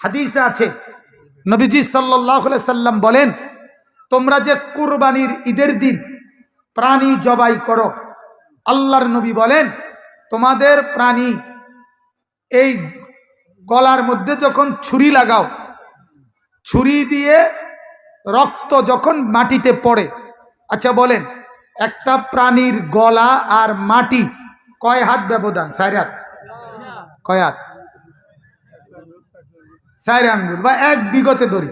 হাদিসে আছে। নবীজি সাল্লাহ সাল্লাম বলেন, তোমরা যে কুরবানির ঈদের দিন প্রাণী জবাই করো, আল্লাহর নবী বলেন, তোমাদের প্রাণী এই গলার মধ্যে যখন ছুরি লাগাও, ছুরি দিয়ে রক্ত যখন মাটিতে পড়ে আচ্ছা বলেন, একটা প্রাণীর গলা আর মাটি কয় হাত ব্যবধান? হাত। কয় হাত? চার আঙ্গুল বা এক বিগতে ধরি।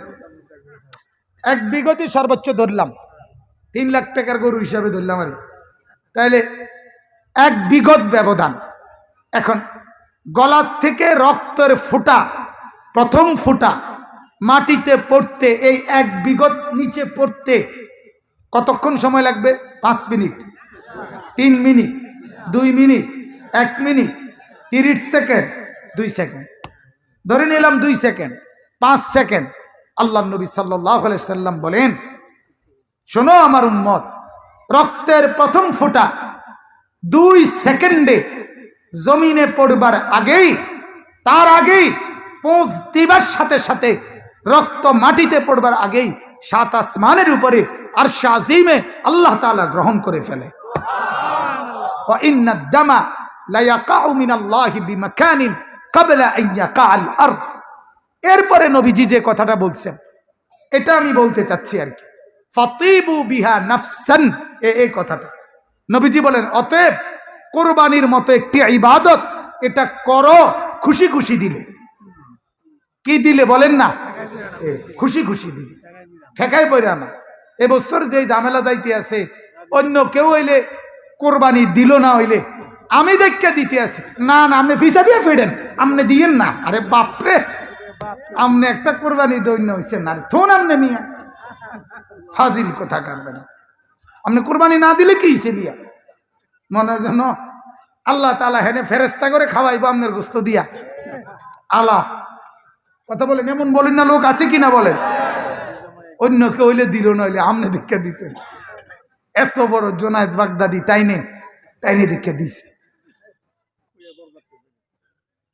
এক বিগতে সর্বোচ্চ ধরলাম। তিন লাখ টাকার গরু হিসাবে ধরলাম আর। কি। তাইলে এক বিগত ব্যবধান। এখন গলার থেকে রক্তের ফুটা, প্রথম ফুটা, মাটিতে পড়তে, এই এক বিগত নিচে পড়তে কতক্ষণ সময় লাগবে? পাঁচ মিনিট, তিন মিনিট, দুই মিনিট, এক মিনিট, তিরিশ সেকেন্ড, দুই সেকেন্ড। ধরে নিলাম দুই সেকেন্ড, পাঁচ সেকেন্ড। আল্লাহ নবী সাল্লাম বলেন, শোনো আমার উম্মত, রক্তের প্রথম ফুটা দুই সেকেন্ডে জমিনে পড়বার আগেই, তার আগেই পৌঁছ দিবার সাথে সাথে রক্ত মাটিতে পড়বার আগেই সাত আসমানের উপরে আর শাহিমে আল্লাহ তালা গ্রহণ করে ফেলে। ইন্নাদ্দামা লাইয়াকা বিমা বিমাকানিন কাবেলা ইয়া কাল আর্থ এরপরে নবীজি যে কথাটা বলছেন, এটা আমি বলতে চাচ্ছি আর কি। ফতিবু বিহা নাফসান এই কথাটা। নবীজি বলেন, অতএব কোরবানির মতো একটি ইবাদত, এটা করো, খুশি খুশি দিলে। কি দিলে বলেন না? খুশি খুশি দিলে। ঠেকাই পড়ে না। এবছর যে ঝামেলা যাইতে আছে, অন্য কেউ হইলে কোরবানি দিল না হইলে আমি দেখকে দিতে আছি। না না, আপনি ফিসা দিয়ে ফেডেন আপনি দিয়েন না। আরে বাপরে। আপনি একটা কোরবানি দৈন্য হয়েছে না থোন আপনি মিয়া। ফাজিল কথা কাটবে না আপনি কোরবানি না দিলে কি হিসেবে বিয়া মনে যেন আল্লাহ তালা হেনে ফেরেস্তা করে খাওয়াইবো আপনার গোস্ত দিয়া। আলাপ কথা বলেন, এমন বলেন না, লোক আছে কিনা বলেন। অন্য কেউ হইলে দিল নইলে আমনে দীক্ষা দিছেন। এত বড় জোনায়দ বাগদাদি তাইনে তাইনে দীক্ষা দিছে।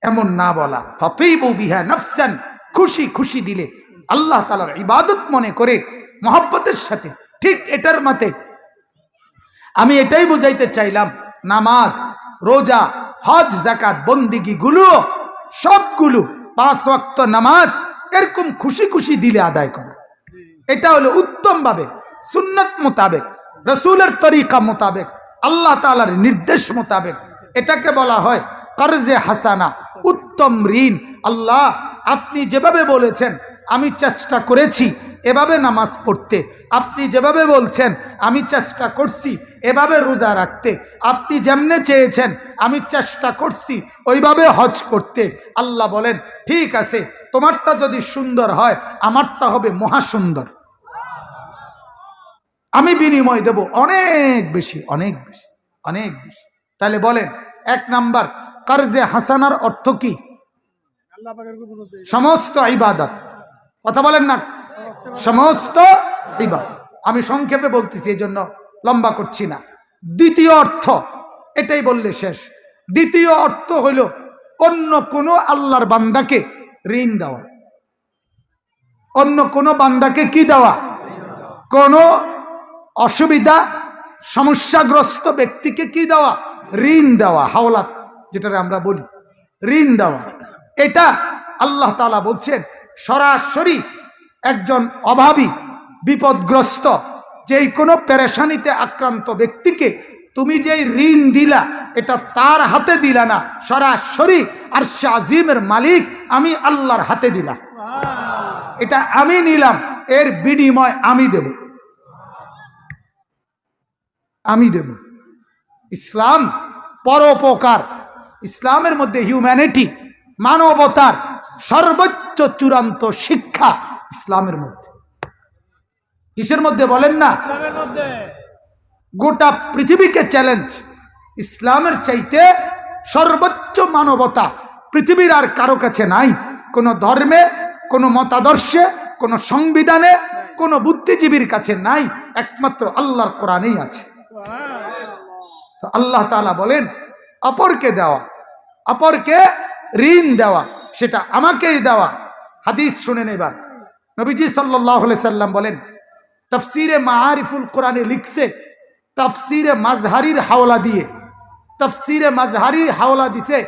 এমন না বলা। ততইব বিহা নফসান, খুশি খুশি দিলে। আল্লাহ তালার ইবাদত মনে করে মহব্বতের সাথে। ঠিক এটার মতে আমি এটাই বুঝাইতে চাইলাম, নামাজ, রোজা, হজ জাকাত বন্দিগি গুলো সবগুলো পাঁচ ওয়াক্ত নামাজ এরকম খুশি খুশি দিলে আদায় করা। এটা হলো উত্তম ভাবে সুন্নত মোতাবেক, রসুলের তরিকা মোতাবেক, আল্লাহ তালার নির্দেশ মোতাবেক। এটাকে বলা হয় কর্জে হাসানা উত্তম ঋণ। আল্লাহ, আপনি যেভাবে বলেছেন, আমি চেষ্টা করেছি এভাবে নামাজ পড়তে। আপনি যেভাবে বলছেন, আমি চেষ্টা করছি এভাবে রোজা রাখতে। আপনি যেমনে চেয়েছেন, আমি চেষ্টা করছি ওইভাবে হজ করতে। আল্লাহ বলেন, ঠিক আছে, তোমারটা যদি সুন্দর হয়, আমারটা হবে মহাসুন্দর আমি বিনিময় দেব অনেক বেশি অনেক বেশি অনেক বেশি। তাহলে বলেন, এক নাম্বার কর্জে হাসানার অর্থ কি? সমস্ত ইবাদত। কথা বলেন না? সমস্ত ইবাদত। আমি সংক্ষেপে বলতেছি এই জন্য লম্বা করছি না। দ্বিতীয় অর্থ এটাই বললে শেষ। দ্বিতীয় অর্থ হইল অন্য কোনো আল্লাহর বান্দাকে ঋণ দেওয়া। অন্য কোনো বান্দাকে কি দেওয়া? কোনো অসুবিধা সমস্যাগ্রস্ত ব্যক্তিকে কি দেওয়া? ঋণ দেওয়া হাওলাত। যেটা আমরা বলি ঋণ দেওয়া। এটা আল্লাহ তালা বলছেন, সরাসরি একজন অভাবী, বিপদগ্রস্ত, যেই কোনো পেরেশানিতে আক্রান্ত ব্যক্তিকে তুমি যেই ঋণ দিলা, এটা তার হাতে দিলা না, সরাসরি আর শাজিমের মালিক আমি আল্লাহর হাতে দিলাম। এটা আমি নিলাম, এর বিনিময় আমি দেব। আমি দেব। ইসলাম পরোপকার। ইসলামের মধ্যে হিউম্যানিটি মানবতার সর্বোচ্চ চূড়ান্ত শিক্ষা ইসলামের মধ্যে। কিসের মধ্যে বলেন না? গোটা পৃথিবীকে চ্যালেঞ্জ ইসলামের চাইতে সর্বোচ্চ মানবতা পৃথিবীর আর কারও কাছে নাই। কোনো ধর্মে কোনো মতাদর্শে কোনো সংবিধানে কোনো বুদ্ধিজীবীর কাছে নাই। একমাত্র আল্লাহর কোরআনেই আছে। তো আল্লাহ তাআলা বলেন অপরকে দেওয়া অপরকে ঋণ দেওয়া, সেটা আমাকেই দেওয়া। হাদিস শুনেন এবার। নবীজি সাল্লাহ সাল্লাম বলেন, তফসিরে মারিফুল কোরআনে লিখছে, তফসিরে মাজহারির হাওলা দিয়ে, তফসিরে মাজহারি হাওলা দিছে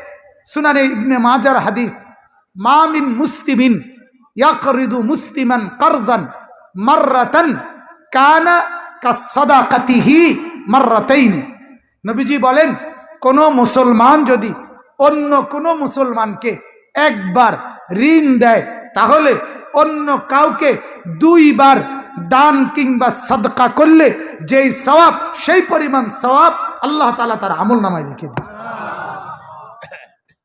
সুনানে ইবনে মাজার হাদিস মামিন মুসলিমিন ইয়াকরিদু মুসলিমান কারদান মাররাতান কানা কাসাদাকাতিহি মাররাতাইনি। নবীজি বলেন, কোন মুসলমান যদি অন্য কোনো মুসলমানকে একবার ঋণ দেয়, তাহলে অন্য কাউকে দুইবার দান কিংবা সদকা করলে যেই সওয়াব, সেই পরিমাণ সওয়াব আল্লাহ তালা তার আমল নামায় লিখে দেয়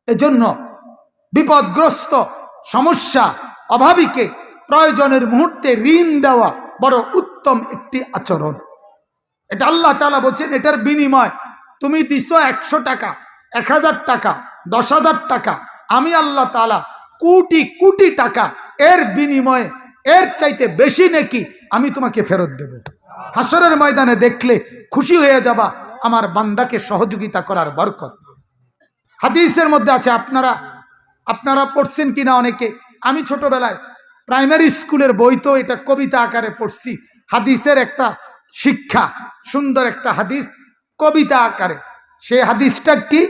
এজন্য বিপদগ্রস্ত সমস্যা অভাবীকে প্রয়োজনের মুহূর্তে ঋণ দেওয়া বড় উত্তম একটি আচরণ। এটা আল্লাহ তালা বলছেন, এটার বিনিময় তুমি দিছো একশো টাকা এক হাজার টাকা, দশ হাজার টাকা, আমি আল্লাহ তালা কোটি কোটি টাকা এর বিনিময়ে এর চাইতে বেশি নাকি আমি তোমাকে ফেরত দেব। হাসরের ময়দানে দেখলে খুশি হয়ে যাবা, আমার বান্দাকে সহযোগিতা করার বরকত। হাদিসের মধ্যে আছে, আপনারা আপনারা পড়ছেন কিনা অনেকে? আমি ছোটবেলায় প্রাইমারি স্কুলের বই তো এটা কবিতা আকারে পড়ছি। হাদিসের একটা শিক্ষা, সুন্দর একটা হাদিস কবিতা আকারে। সে হাদিসটা কি?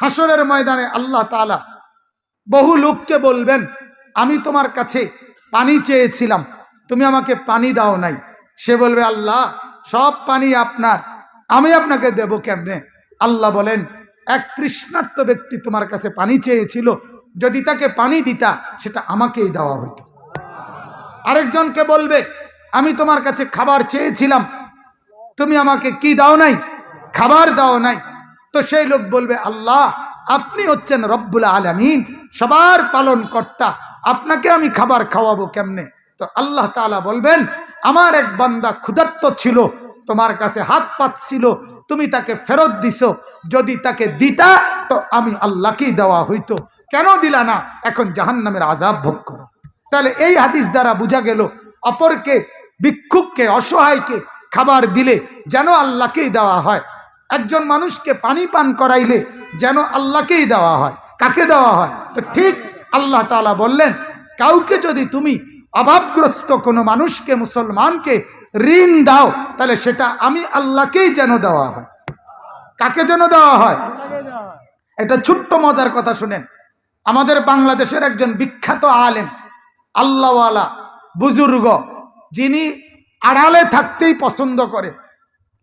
হাসরের ময়দানে আল্লাহ তাআলা বহু লোককে বলবেন, আমি তোমার কাছে পানি চেয়েছিলাম, তুমি আমাকে পানি দাও নাই। সে বলবে, আল্লাহ, সব পানি আপনার, আমি আপনাকে দেব কেমনে? আল্লাহ বলেন, এক তৃষ্ণার্ত ব্যক্তি তোমার কাছে পানি চেয়েছিল, যদি তাকে পানি দিতা, সেটা আমাকেই দেওয়া হতো আরেকজনকে বলবে, আমি তোমার কাছে খাবার চেয়েছিলাম, তুমি আমাকে কি দাও নাই? খাবার দাও নাই। তো সেই লোক বলবে, আল্লাহ, আপনি হচ্ছেন রব্বুল আলমিন, সবার পালন কর্তা আপনাকে আমি খাবার খাওয়াবো কেমনে? তো আল্লাহ তাআলা বলবেন, আমার এক বান্দা ক্ষুধার্ত ছিল, তোমার কাছে হাত পাচ্ছিল তুমি তাকে ফেরত দিছো, যদি তাকে দিতা, তো আমি আল্লাহকেই দেওয়া হইতো। কেন দিলা না? এখন জাহান্নামের আজাব ভোগ করো। তাহলে এই হাদিস দ্বারা বোঝা গেল, অপরকে, ভিক্ষুককে, অসহায়কে খাবার দিলে যেন আল্লাহকেই দেওয়া হয়। একজন মানুষকে পানি পান করাইলে যেন আল্লাহকেই দেওয়া হয়, কাকে দেওয়া হয়? তো ঠিক আল্লাহ তাআলা বললেন, কাউকে যদি তুমি অভাবগ্রস্ত কোনো মানুষকে, মুসলমানকে ঋণ দাও, তাহলে সেটা আমি আল্লাহকেই যেন দেওয়া হয়। কাকে যেন দেওয়া হয়? এটা ছোট্ট মজার কথা শুনেন। আমাদের বাংলাদেশের একজন বিখ্যাত আলেম, আল্লাহওয়ালা, বুজুর্গ, যিনি আড়ালে থাকতেই পছন্দ করে।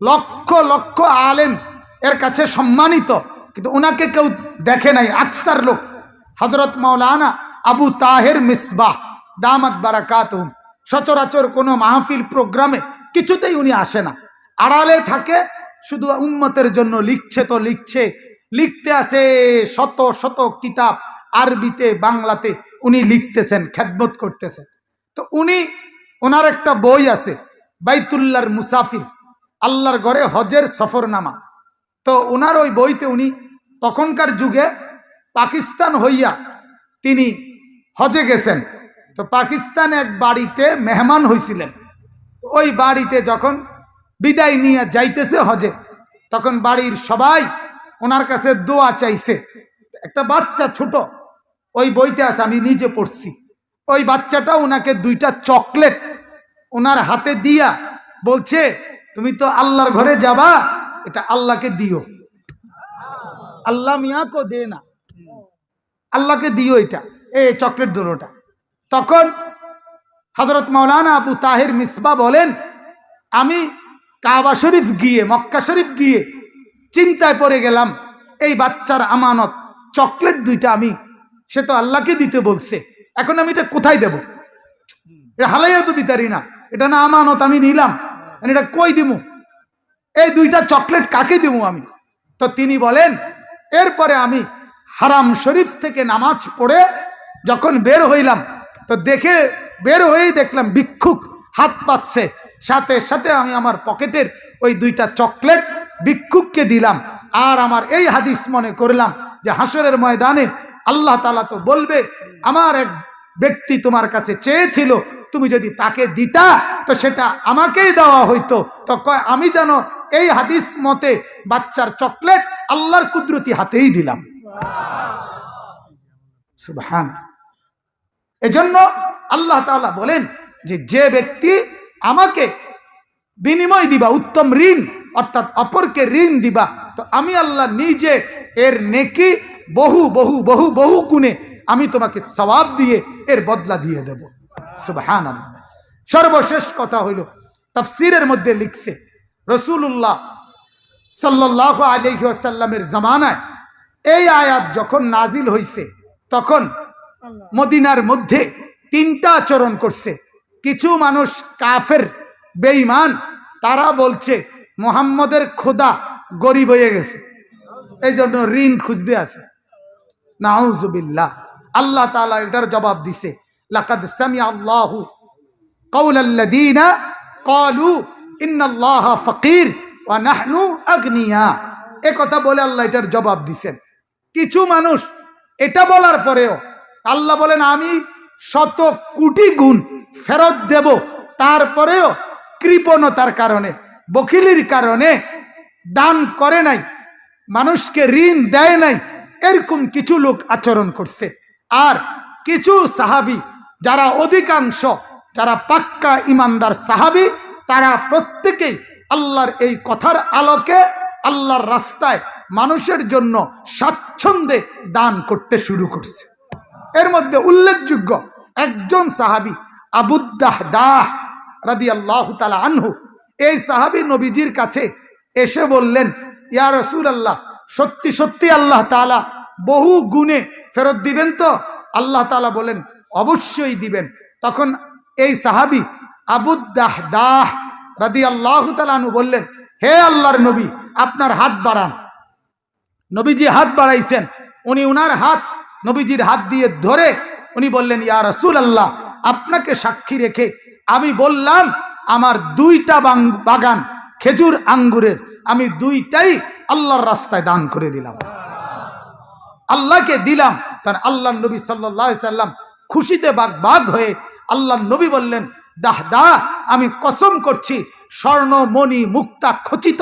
লক্ষ লক্ষ আলেম এর কাছে সম্মানিত, কিন্তু ওনাকে কেউ দেখে নাই, আকসার লোক। হজরত মাওলানা আবু তাহের মিসবাহ, দামাত বারাকাত সচরাচর কোনো মাহফিল প্রোগ্রামে কিছুতেই উনি আসে না। আড়ালে থাকে, শুধু উন্মতের জন্য লিখছে তো লিখছে। লিখতে আসে শত শত কিতাব আরবিতে, বাংলাতে উনি লিখতেছেন খ্যাতমত করতেছেন। তো উনি, ওনার একটা বই আছে, বাইতুল্লার মুসাফির। আল্লাহর ঘরে হজের সফরনামা। তো ওনার ওই বইতে উনি তখনকার যুগে পাকিস্তান হইয়া তিনি হজে গেছেন। তো পাকিস্তান এক বাড়িতে মেহমান হয়েছিলেন ওই বাড়িতে যখন বিদায় নিয়ে যাইতেছে হজে, তখন বাড়ির সবাই ওনার কাছে দোয়া চাইছে। একটা বাচ্চা ছোট, ওই বইতে আছে, আমি নিজে পড়ছি। ওই বাচ্চাটা ওনাকে দুইটা চকলেট ওনার হাতে দিয়া বলছে তুমি তো আল্লাহর ঘরে যাবা, এটা আল্লাহকে দিও। আল্লাহ মিয়াকে দে না। আল্লাহকে দিও এটা এ চকলেট দোনোটা তখন হজরত মৌলানা আবু তাহের মিসবা বলেন, আমি কাবা শরীফ গিয়ে, মক্কা শরীফ গিয়ে চিন্তায় পড়ে গেলাম, এই বাচ্চার আমানত, চকলেট দুইটা আমি, সে তো আল্লাহকে দিতে বলছে, এখন আমি এটা কোথায় দেব? এটা হালাইয়া তো দিতারি না এটা না আমানত আমি নিলাম। এটা কই দিমু? এই দুইটা চকলেট কাকে দেবো আমি? তো তিনি বলেন, এরপরে আমি হারাম শরীফ থেকে নামাজ পড়ে যখন বের হইলাম, তো দেখে বের হয়েই দেখলাম ভিক্ষুক হাত পাচ্ছে সাথে সাথে আমি আমার পকেটের ওই দুইটা চকলেট ভিক্ষুককে দিলাম। আর আমার এই হাদিস মনে করলাম যে হাসরের ময়দানে আল্লাহ তালা তো বলবে, আমার এক ব্যক্তি তোমার কাছে চেয়েছিল তুমি যদি তাকে দিতা, তো সেটা আমাকেই দেওয়া হইতো। তো কয়, আমি যেন এই হাদিস মতে বাচ্চার চকলেট আল্লাহর কুদরতি হাতেই দিলাম। সুবহান। এজন্য আল্লাহ তাআলা বলেন যে যে ব্যক্তি আমাকে বিনিময় দিবা, উত্তম ঋণ, অর্থাৎ অপরকে ঋণ দিবা, তো আমি আল্লাহ নিজে এর নেকি বহু বহু বহু বহু গুণে আমি তোমাকে সওয়াব দিয়ে এর বদলা দিয়ে দেব। সুবহান সর্বশেষ কথা হইল, তাফসিরের মধ্যে লিখছে রসুল্লাহ সাল্লাহ আলহিহাসাল্লামের জামানায় এই আয়াত যখন নাজিল হইছে, তখন মদিনার মধ্যে তিনটা আচরণ করছে। কিছু মানুষ কাফের, বেঈমান, তারা বলছে, মোহাম্মদের খোদা গরিব হয়ে গেছে। এই জন্য ঋণ খুঁজতে আছে। নাউজুবিল্লাহ। আল্লাহ তাআলা এটার জবাব দিছে লাকাদ সামিআ আল্লাহু কওলাল্লাযীনা ক্বালু ইন্নাল্লাহা ফাকির ওয়া নাহনু আগনিয়া। এ কথা বলে আল্লাহ এটার জবাব দিছেন। কিছু মানুষ এটা বলার পরেও আল্লাহ বলেন, আমি শত কোটি গুণ ফেরত দেব তারপরেও কৃপণতার কারণে বকিলির কারণে দান করে নাই, মানুষকে ঋণ দেয় নাই, এরকম কিছু লোক আচরণ করছে। আর কিছু সাহাবি যারা অধিকাংশ, যারা পাক্কা ইমানদার সাহাবি, তারা প্রত্যেকেই আল্লাহর এই কথার আলোকে আল্লাহর রাস্তায় মানুষের জন্য স্বাচ্ছন্দ্যে দান করতে শুরু করছে। এর মধ্যে উল্লেখযোগ্য একজন সাহাবি আবুদ্দাহ দাহ রাদি আল্লাহ তালা আনহু, এই সাহাবি নবীজির কাছে এসে বললেন, ইয়া রসুল আল্লাহ সত্যি সত্যি আল্লাহ তালা বহু গুণে ফেরত দিবেন তো? আল্লাহ তালা বলেন অবশ্যই দিবেন। তখন এই সাহাবি আবুদ্দাহ দাহ রাদি আল্লাহ তালানু বললেন, হে আল্লাহর নবী, আপনার হাত বাড়ান। নবীজি হাত বাড়াইছেন। উনি উনার হাত নবীজির হাত দিয়ে ধরে উনি বললেন, ইয়া রসুল আল্লাহ আপনাকে সাক্ষী রেখে আমি বললাম, আমার দুইটা বাগান খেজুর আঙ্গুরের, আমি দুইটাই আল্লাহর রাস্তায় দান করে দিলাম। আল্লাহকে দিলাম, তার আল্লাহ নবী সাল্লাহ সাল্লাম খুশিতে বাগ বাগ হয়ে আল্লাহ নবী বললেন, দাহ দা আমি কসম করছি, স্বর্ণ, মণি, মুক্তা খচিত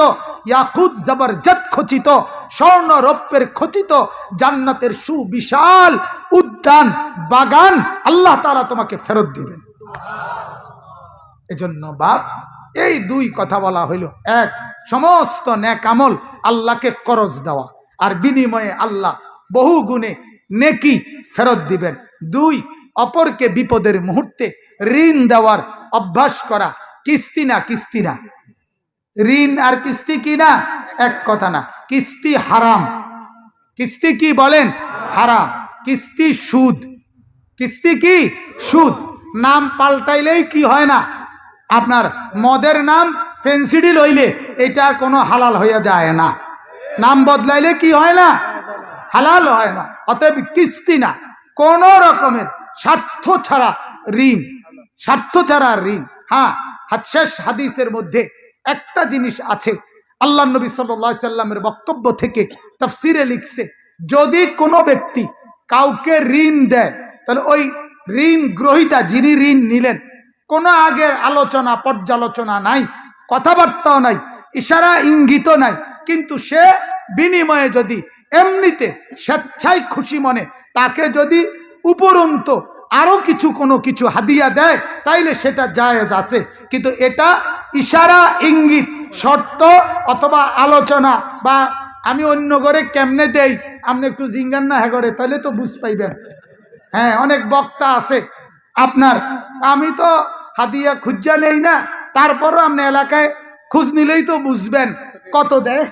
ইয়াকুত জবরজত খচিত, স্বর্ণ রৌপ্যের খচিত, জান্নাতের সুবিশাল উদ্যান, বাগান আল্লাহ তারা তোমাকে ফেরত দিবেন। এজন্য বাপ, এই দুই কথা বলা হইল। এক, সমস্ত ন্যাকামল আল্লাহকে করজ দেওয়া, আর বিনিময়ে আল্লাহ বহু গুণে নেকি ফেরত দিবেন। দুই অপরকে বিপদের মুহূর্তে ঋণ দেওয়ার অভ্যাস করা। কিস্তি না কিস্তি না। ঋণ আর কিস্তি কি না? এক কথা না। কিস্তি হারাম। কিস্তি কি বলেন? হারাম। কিস্তি সুদ। কিস্তি কি? সুদ। নাম পাল্টাইলেই কি হয় না? আপনার মদের নাম ফেন্সিডি লইলে এটা কোনো হালাল হইয়া যায় না। নাম বদলাইলে কি হয় না? হালাল হয় না। অতএব কিস্তি না। কোন রকমের স্বার্থ ছাড়া ঋণ, স্বার্থ ছাড়া ঋণ। হ্যাঁ শেষ হাদিসের মধ্যে একটা জিনিস আছে। আল্লাহ নবী সাল্লাহ সাল্লামের বক্তব্য থেকে তফসিরে লিখছে, যদি কোনো ব্যক্তি কাউকে ঋণ দেয়, তাহলে ওই ঋণ গ্রহিতা যিনি ঋণ নিলেন, কোনো আগের আলোচনা, পর্যালোচনা নাই, কথাবার্তাও নাই, ইশারা ইঙ্গিত নাই, কিন্তু সে বিনিময়ে যদি এমনিতে স্বেচ্ছায় খুশি মনে, তাকে যদি উপরন্ত আরও কিছু কোনো কিছু হাদিয়া দেয়, তাইলে সেটা জায়েজ আছে। কিন্তু এটা ইশারা, ইঙ্গিত শর্ত অথবা আলোচনা বা আমি অন্য ঘরে কেমনে দেই, আপনি একটু জিঙ্গান না হ্যাঁ করে তাহলে তো বুঝ পাইবেন। হ্যাঁ অনেক বক্তা আছে আপনার। আমি তো হাদিয়া খুঁজা নেই না, তারপরও আপনি এলাকায় খুঁজ নিলেই তো বুঝবেন। কত দেয়?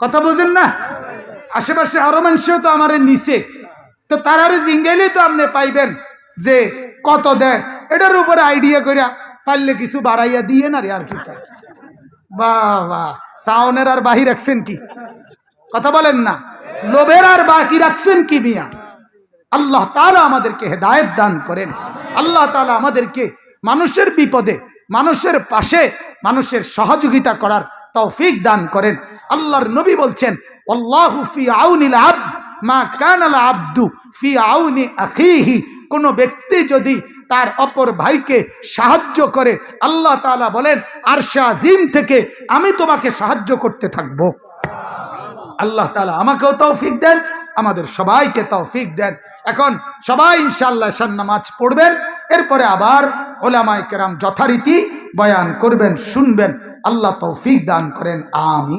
কথা বুঝেন না? আশেপাশে আরও মানুষও তো আমার নিচে তো তারারে জিঙ্গাইলেই তো আপনি পাইবেন যে কত দেয়? এটার উপরে আইডিয়া করে পারলে কিছু বাড়াইয়া দিয়ে না রে আর কি বাহ সাউনের আর বাহি রাখছেন কি? কথা বলেন না। লোভের আর বাকি রাখছেন কি মিয়া? আল্লাহ তালা আমাদেরকে হেদায়েত দান করেন। আল্লাহ তালা আমাদেরকে মানুষের বিপদে, মানুষের পাশে, মানুষের সহযোগিতা করার তৌফিক দান করেন। আল্লাহর নবী বলছেন আল্লাহু ফি আউনিল আব্দ মা কানাল আব্দু ফি আউনি আখিহি। কোন ব্যক্তি যদি তার অপর ভাইকে সাহায্য করে, আল্লাহ তাআলা বলেন, আরশা আজিম থেকে আমি তোমাকে সাহায্য করতে থাকব। আল্লাহ তালা আমাকেও তৌফিক দেন, আমাদের সবাইকে তৌফিক দেন। এখন সবাই ইনশাল্লাহ এশার নামাজ পড়বেন, এরপরে আবার ওলামাই কেরাম যথারীতি বয়ান করবেন, শুনবেন। আল্লাহ তৌফিক দান করেন আমি